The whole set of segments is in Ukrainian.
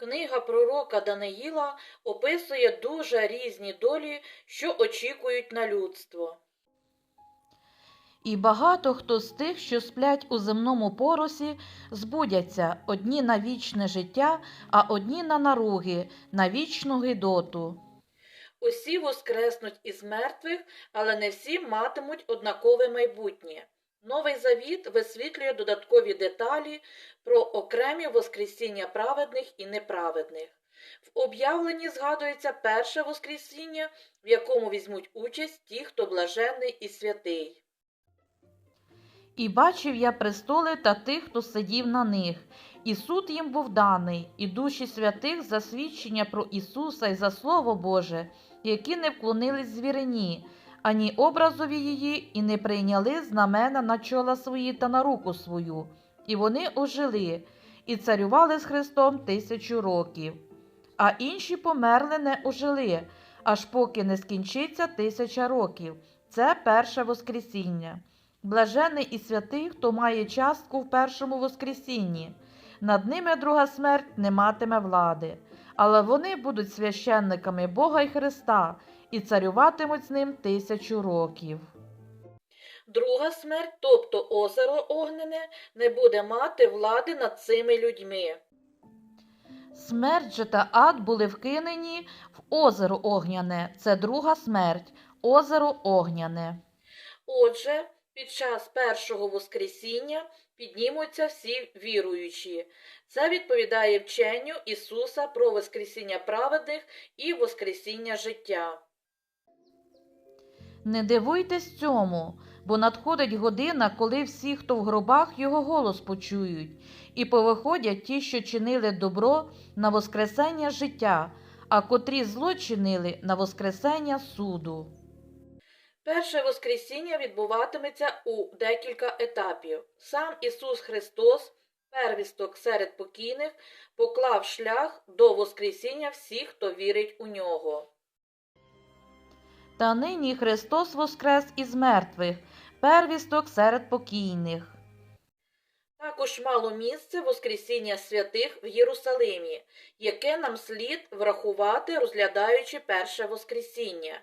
Книга пророка Даниїла описує дуже різні долі, що очікують на людство. І багато хто з тих, що сплять у земному поросі, збудяться одні на вічне життя, а одні на наруги, на вічну гидоту. Усі воскреснуть із мертвих, але не всі матимуть однакове майбутнє. Новий завіт висвітлює додаткові деталі про окремі воскресіння праведних і неправедних. В об'явленні згадується перше воскресіння, в якому візьмуть участь ті, хто блаженний і святий. І бачив я престоли та тих, хто сидів на них, і суд їм був даний, і душі святих за свідчення про Ісуса і за Слово Боже, які не вклонились звірині, ані образові її, і не прийняли знамена на чола свої та на руку свою, і вони ожили, і царювали з Христом тисячу років. А інші померли не ожили, аж поки не скінчиться тисяча років. Це перше Воскресіння. Блажений і святий, хто має частку в першому Воскресінні. Над ними друга смерть не матиме влади, але вони будуть священниками Бога й Христа і царюватимуть з ним тисячу років. Друга смерть, тобто озеро Огнене, не буде мати влади над цими людьми. Смерть же та ад були вкинені в озеро Огняне. Це друга смерть, озеро Огняне. Отже, під час першого Воскресіння піднімуться всі віруючі. Це відповідає вченню Ісуса про Воскресіння праведних і Воскресіння життя. Не дивуйтесь цьому, бо надходить година, коли всі, хто в гробах, його голос почують, і повиходять ті, що чинили добро на воскресення життя, а котрі зло чинили на воскресення суду. Перше Воскресіння відбуватиметься у декілька етапів. Сам Ісус Христос, первісток серед покійних, поклав шлях до Воскресіння всіх, хто вірить у нього. Та нині Христос воскрес із мертвих, первісток серед покійних. Також мало місце Воскресіння святих в Єрусалимі, яке нам слід врахувати, розглядаючи перше Воскресіння.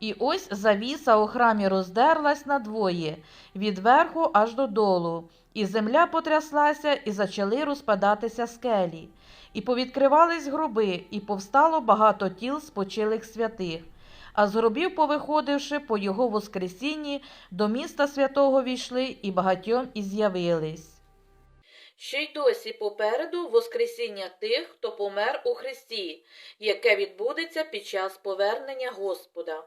І ось завіса у храмі роздерлась надвоє, від верху аж додолу, і земля потряслася, і зачали розпадатися скелі, і повідкривались гроби, і повстало багато тіл спочилих святих. А з гробів, повиходивши по його воскресінні, до міста святого війшли і багатьом і з'явились. Ще й досі попереду Воскресіння тих, хто помер у Христі, яке відбудеться під час повернення Господа.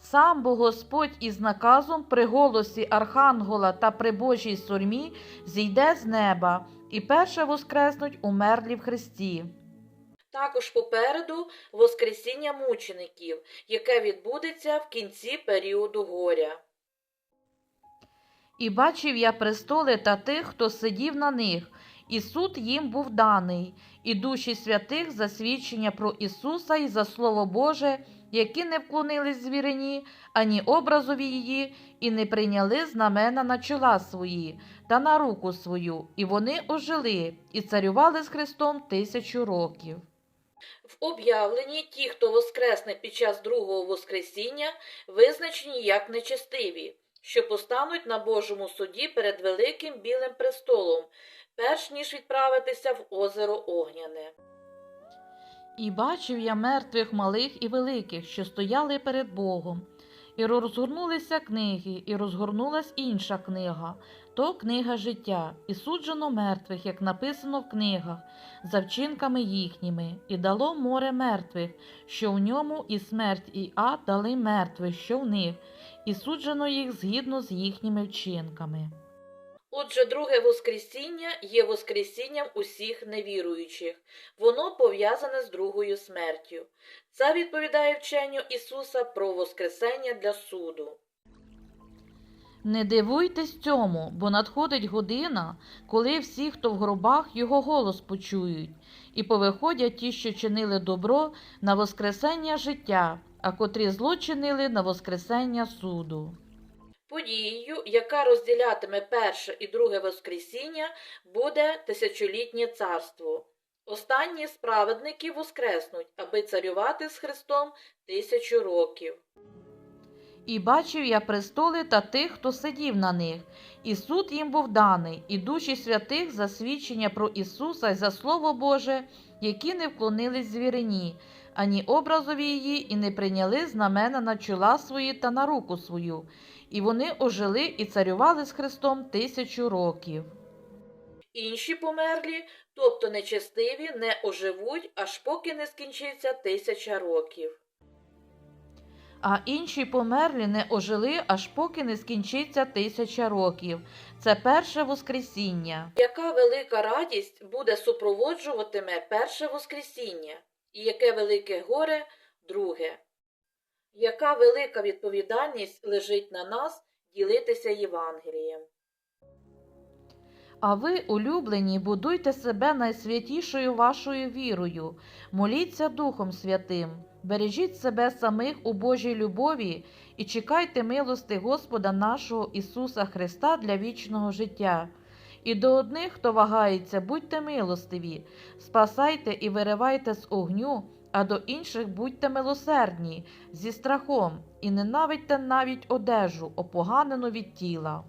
Сам бо Господь із наказом при голосі Архангела та при Божій сурмі зійде з неба, і перше воскреснуть умерлі в Христі. Також попереду Воскресіння мучеників, яке відбудеться в кінці періоду горя. І бачив я престоли та тих, хто сидів на них, і суд їм був даний, і душі святих за свідчення про Ісуса і за Слово Боже, які не вклонились звірині, ані образові її, і не прийняли знамена на чола свої та на руку свою, і вони ожили, і царювали з Христом тисячу років. В об'явленні ті, хто воскресне під час другого Воскресіння, визначені як нечестиві, що постануть на Божому суді перед великим білим престолом, перш ніж відправитися в озеро Огняне. І бачив я мертвих малих і великих, що стояли перед Богом. І розгорнулися книги, і розгорнулась інша книга, то книга життя, і суджено мертвих, як написано в книгах, за вчинками їхніми, і дало море мертвих, що в ньому, і смерть, і ад дали мертвих, що в них, і суджено їх згідно з їхніми вчинками. Отже, друге Воскресіння є Воскресінням усіх невіруючих. Воно пов'язане з другою смертю. Це відповідає вченню Ісуса про Воскресення для суду. Не дивуйтесь цьому, бо надходить година, коли всі, хто в гробах, його голос почують, і повиходять ті, що чинили добро на воскресення життя, а котрі зло чинили на воскресення суду. Подією, яка розділятиме перше і друге Воскресіння, буде тисячолітнє царство. Останні справедники воскреснуть, аби царювати з Христом тисячу років. І бачив я престоли та тих, хто сидів на них, і суд їм був даний, і душі святих за свідчення про Ісуса й за Слово Боже, які не вклонились звірині, ані образові її, і не прийняли знамена на чола свої та на руку свою. І вони ожили і царювали з Христом тисячу років. Інші померлі, тобто нечестиві, не оживуть, аж поки не скінчиться тисяча років. А інші померлі не ожили, аж поки не скінчиться тисяча років. Це перше Воскресіння. Яка велика радість буде супроводжуватиме перше Воскресіння, і яке велике горе друге? Яка велика відповідальність лежить на нас ділитися Євангелієм? А ви, улюблені, будуйте себе найсвятішою вашою вірою, моліться Духом Святим, бережіть себе самих у Божій любові і чекайте милости Господа нашого Ісуса Христа для вічного життя. І до одних, хто вагається, будьте милостиві, спасайте і виривайте з огню, а до інших будьте милосердні, зі страхом, і ненавидьте навіть одежу, опоганену від тіла.